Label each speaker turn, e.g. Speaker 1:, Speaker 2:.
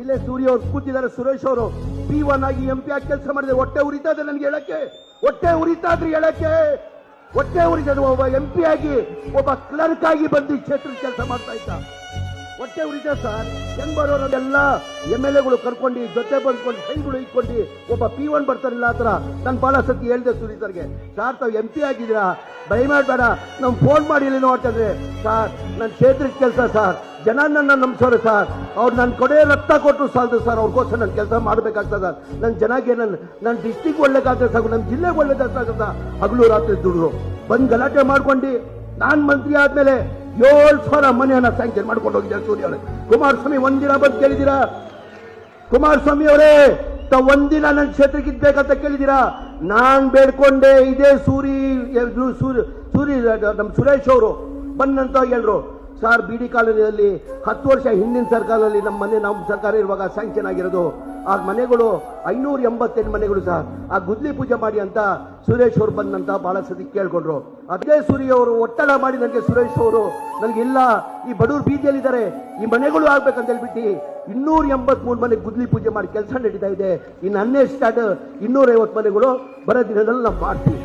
Speaker 1: ಇಲ್ಲೇ ಸೂರ್ಯ ಅವ್ರು ಕೂತಿದ್ದಾರೆ, ಸುರೇಶ್ ಅವರು. ಪಿ ಒನ್ ಆಗಿ ಎಂ ಪಿ ಆಗಿ ಕೆಲಸ ಮಾಡಿದೆ ಹೊಟ್ಟೆ ಉರಿತಾ ಇದೆ ನನಗೆ ಹೇಳಕ್ಕೆ? ಹೊಟ್ಟೆ ಉರಿತಾ ಇದ್ರಿ ಹೇಳಕ್ಕೆ? ಹೊಟ್ಟೆ ಉರಿತದೆ ಒಬ್ಬ ಎಂ ಪಿ ಆಗಿ, ಒಬ್ಬ ಕ್ಲರ್ಕ್ ಆಗಿ ಬಂದು ಕ್ಷೇತ್ರದ ಕೆಲಸ ಮಾಡ್ತಾ ಇದ್ದ. ಹೊಟ್ಟೆ ಉರಿತ ಸರ್. ಹೆಂಗ್ ಬರೋರೆಲ್ಲ ಎಂ ಎಲ್ ಎಗಳು ಕರ್ಕೊಂಡು, ಜೊತೆ ಬಂದ್ಕೊಂಡು, ಕೈಗಳು ಇಟ್ಕೊಂಡು ಒಬ್ಬ ಪಿ ಒನ್ ಬರ್ತಾರಿಲ್ಲ ಆ ಥರ. ನಾನು ಬಹಳ ಸತಿ ಹೇಳ್ದೆ ಸರ್ಗೆ ಸಾರ್, ತಾವು ಎಂ ಪಿ ಆಗಿದ್ದೀರಾ? ಭಯ ಮಾಡಬೇಡ ನಮ್ ಫೋನ್ ಮಾಡಿ ಇಲ್ಲಿ ನೋಡ್ತಿದ್ರೆ ಸರ್ ನನ್ನ ಕ್ಷೇತ್ರಕ್ಕೆ ಕೆಲಸ ಸರ್ ಜನ ನನ್ನ ನಂಬಿಸೋರು ಸರ್ ಅವ್ರು ನನ್ನ ಕೊಡೆ ರಕ್ತ ಕೊಟ್ಟರು ಸಾಲದು ಸರ್ ಅವ್ರಿಗೋಸ್ಕರ ನನ್ನ ಕೆಲಸ ಮಾಡಬೇಕಾಗ್ತದ ನನ್ನ ಜನಕ್ಕೆ ನನ್ನ ನನ್ನ ಡಿಸ್ಟಿಕ್ ಒಳ್ಳೇದಾಗ್ತದೆ ಸಾಕು ನಮ್ಮ ಜಿಲ್ಲೆಗೆ ಒಳ್ಳೇದಾಗ್ತದ ಹಗಲು ರಾತ್ರಿ ದುಡಿದ್ರು ಬಂದು ಗಲಾಟೆ ಮಾಡ್ಕೊಂಡು. ನಾನು ಮಂತ್ರಿ ಆದಮೇಲೆ ಏಳು ಸಾವಿರ ಮನೆಯನ್ನ ಸ್ಯಾಂಕ್ಷನ್ ಮಾಡ್ಕೊಂಡು ಹೋಗಿದ್ದಾರೆ ಸೂರ್ಯ ಅವರೇ. ಕುಮಾರಸ್ವಾಮಿ ಒಂದಿನ ಬಂದು ಕೇಳಿದ್ದೀರಾ? ಕುಮಾರಸ್ವಾಮಿ ಅವರೇ, ತ ಒಂದಿನ ನನ್ನ ಕ್ಷೇತ್ರಕ್ಕೆ ಇದ್ಬೇಕಂತ ಕೇಳಿದ್ದೀರಾ? ನಾನು ಬೇಡ್ಕೊಂಡೆ, ಇದೇ ಸೂರಿ. ಇದು ಸೂರಿ ಸೂರಿ ನಮ್ಮ ಸುರೇಶ್ ಅವರು, ಬಂದಂತ ಹೇಳ್ರು ಸರ್ ಬಿಡಿ ಕಾಲೋನಿಯಲ್ಲಿ ಹತ್ತು ವರ್ಷ ಹಿಂದಿನ ಸರ್ಕಾರದಲ್ಲಿ ನಮ್ಮ ಮನೆ ನಮ್ಮ ಸರ್ಕಾರ ಇರುವಾಗ ಸ್ಯಾಂಕ್ಷನ್ ಆಗಿರೋದು. ಆ ಮನೆಗಳು ಐನೂರ ಎಂಬತ್ತೆಂಟು ಮನೆಗಳು ಸರ್. ಆ ಗುದ್ಲಿ ಪೂಜೆ ಮಾಡಿ ಅಂತ ಸುರೇಶ್ ಅವರು ಬಂದಂತ ಬಹಳ ಸತಿ ಕೇಳ್ಕೊಂಡ್ರು. ಅದೇ ಸೂರ್ಯ ಅವರು ಒತ್ತಡ ಮಾಡಿ ನನಗೆ ಸುರೇಶ್ ಅವರು ನನಗೆ ಇಲ್ಲ, ಈ ಬಡವ್ರು ಬೀದಿಯಲ್ಲಿದ್ದಾರೆ, ಈ ಮನೆಗಳು ಆಗ್ಬೇಕಂತ ಹೇಳ್ಬಿಟ್ಟು ಇನ್ನೂರ ಎಂಬತ್ಮೂರು ಮನೆ ಗುದ್ಲಿ ಪೂಜೆ ಮಾಡಿ ಕೆಲಸ ನಡೀತಾ ಇದೆ. ಇನ್ನು ಹನ್ನೆರಡು ಸ್ಟಾರ್ಟ್ ಇನ್ನೂರೈವತ್ತು ಮನೆಗಳು ಬರೋ ದಿನದಲ್ಲಿ ನಾವು ಮಾಡ್ತೀವಿ.